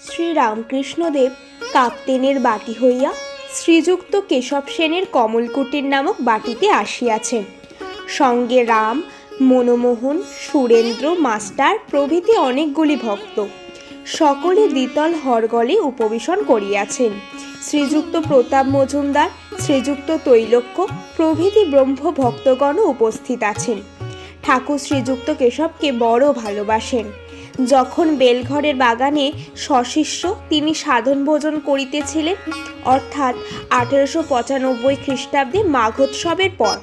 শ্রী রামকৃষ্ণদেব কাপ্তেনের বাটি হইয়া শ্রীযুক্ত কেশব সেনের কমলকুটির নামক বাটিতে আসিয়াছেন। সঙ্গে রাম, মনমোহন, সুরেন্দ্র, মাস্টার প্রভৃতি অনেকগুলি ভক্ত। সকলে দ্বিতল হরগলে উপবেশন করিয়াছেন। শ্রীযুক্ত প্রতাপ মজুমদার, শ্রীযুক্ত তৈলক্য প্রভৃতি ব্রহ্ম ভক্তগণও উপস্থিত আছেন। ঠাকুর শ্রীযুক্ত কেশবকে বড় ভালোবাসেন। যখন বেলঘরের বাগানে সশিষ্য তিনি সাধন ভোজন করিতেছিলেন, অর্থাৎ আঠেরোশো পঁচানব্বই খ্রিস্টাব্দে মাঘোৎসবের পর।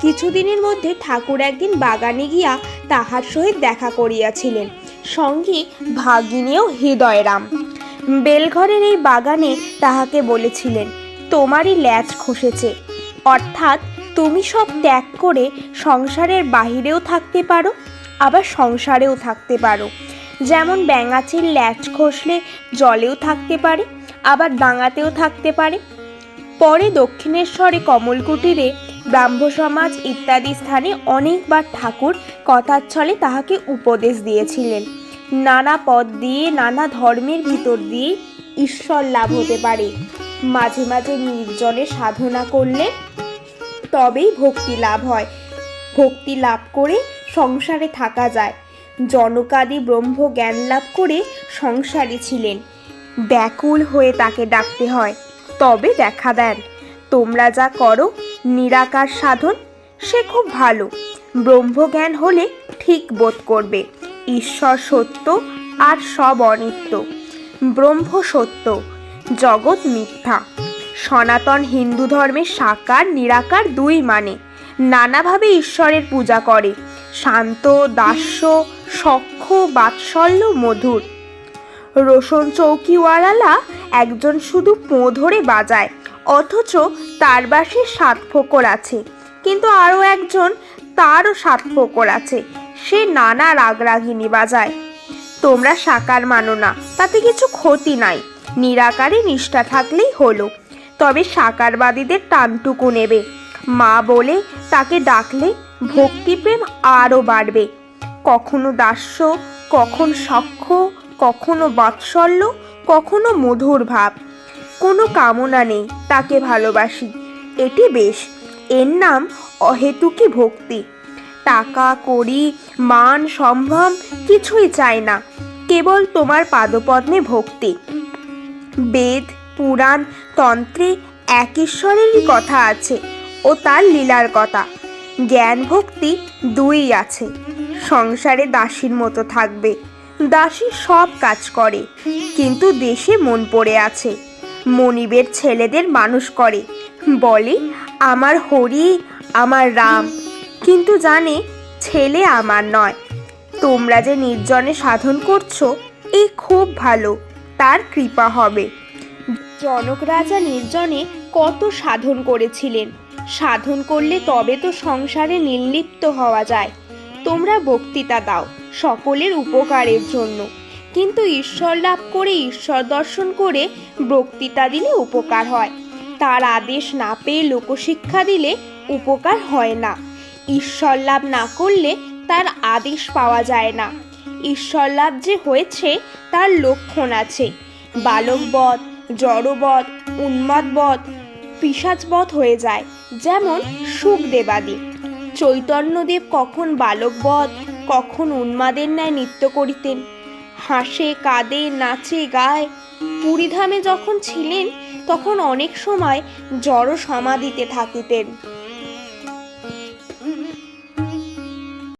কিছুদিনের মধ্যে ঠাকুর একদিন বাগানে গিয়া তাহার সহিত দেখা করিয়াছিলেন। সঙ্গে ভাগিনীও হৃদয়রাম। বেলঘরের এই বাগানে তাহাকে বলেছিলেন, তোমারই ল্যাজ খসেছে। অর্থাৎ তুমি সব ত্যাগ করে সংসারের বাহিরেও থাকতে পারো, আবার সংসারেও থাকতে পারো। যেমন ব্যাঙাচির ল্যাচ খসলে জলেও থাকতে পারে, আবার ডাঙাতেও থাকতে পারে। পরে দক্ষিণেশ্বরে কমলকুটিরে ব্রাহ্ম সমাজ ইত্যাদি স্থানে অনেকবার ঠাকুর কথার ছলে তাহাকে উপদেশ দিয়েছিলেন। নানা পথ দিয়ে, নানা ধর্মের ভিতর দিয়ে ঈশ্বর লাভ হতে পারে। মাঝে মাঝে নির্জনে সাধনা করলে তবেই ভক্তি লাভ হয়। ভক্তি লাভ করে সংসারে থাকা যায়। জনকাদি ব্রহ্ম জ্ঞান লাভ করে সংসারী ছিলেন। ব্যাকুল হয়ে তাকে ডাকতে হয়, তবে দেখা দেন, তোমরা যা করো, নিরাকার সাধন, সে খুব ভালো। ব্রহ্মজ্ঞান হলে ঠিক বোধ করবে, ঈশ্বর সত্য আর সব অনিত্য। ব্রহ্ম সত্য, জগৎ মিথ্যা। সনাতন হিন্দু ধর্মে সাকার, নিরাকার দুই মানে। নানাভাবে ঈশ্বরের পূজা করে, শান্ত, দাস্য সখ্য, বাৎসল্য, মধুর। রোশন চৌকিওয়ালালা একজন শুধু পোঁ ধরে বাজায়, অথচ তার বাসে সাত ফোকর আছে। কিন্তু আরও একজন তারও সাত ফোকর আছে, সে নানা রাগ রাগরাগিনী বাজায়। তোমরা সাকার মানো না, তাতে কিছু ক্ষতি নাই, নিরাকারে নিষ্ঠা থাকলেই হলো। তবে সাকারবাদীদের টানটুকু নেবে। মা বলে তাকে ডাকলে ভক্তিপ্রেম আরও বাড়বে। কখনো দাস্য, কখন সখ্য কখনো বাৎসল্য, কখনো মধুর ভাব। কোনো কামনা নেই, তাকে ভালোবাসি। এটি বেশ। এর নাম অহেতুকি ভক্তি। টাকা, কড়ি, মান, সম্ভ্রম কিছুই চাই না। কেবল তোমার পাদপদ্মে ভক্তি। বেদ, পুরাণ, তন্ত্রে এক ঈশ্বরেরই কথা আছে ও তার লীলার কথা। জ্ঞান ভক্তি দুই আছে। সংসারে দাসীর মতো থাকবে। দাসী সব কাজ করে, কিন্তু দেশে মন পড়ে আছে। মনিবের ছেলেদের মানুষ করে। বলে, আমার হরি, আমার রাম। কিন্তু জানে, ছেলে আমার নয়। তোমরা যে নির্জনে সাধন করছ এই খুব ভালো। তার কৃপা হবে। জনক রাজা নির্জনে কত সাধন করেছিলেন। সাধন করলে তবে তো সংসারে নির্লিপ্ত হওয়া যায়। তোমরা বক্তৃতা দাও সকলের উপকারের জন্য। কিন্তু ঈশ্বর লাভ করে ঈশ্বর দর্শন করে বক্তৃতা দিলে উপকার হয়। তার আদেশ না পেয়ে লোকশিক্ষা দিলে উপকার হয় না। ঈশ্বর লাভ না করলে তার আদেশ পাওয়া যায় না। ঈশ্বর লাভ যে হয়েছে, তার লক্ষণ আছে। বালকবধ, জড়বধ, উন্মাদবধ পিসাচবধ হয়ে যায়, যেমন সুখদেবাদি। চৈতন্যদেব কখন বালকবধ, কখন উন্মাদের ন্যায় নৃত্য করিতেন। হাসে, কাঁদে, নাচে, গায়। পুরীধামে যখন ছিলেন, তখন অনেক সময় জড় সমাধিতে থাকিতেন।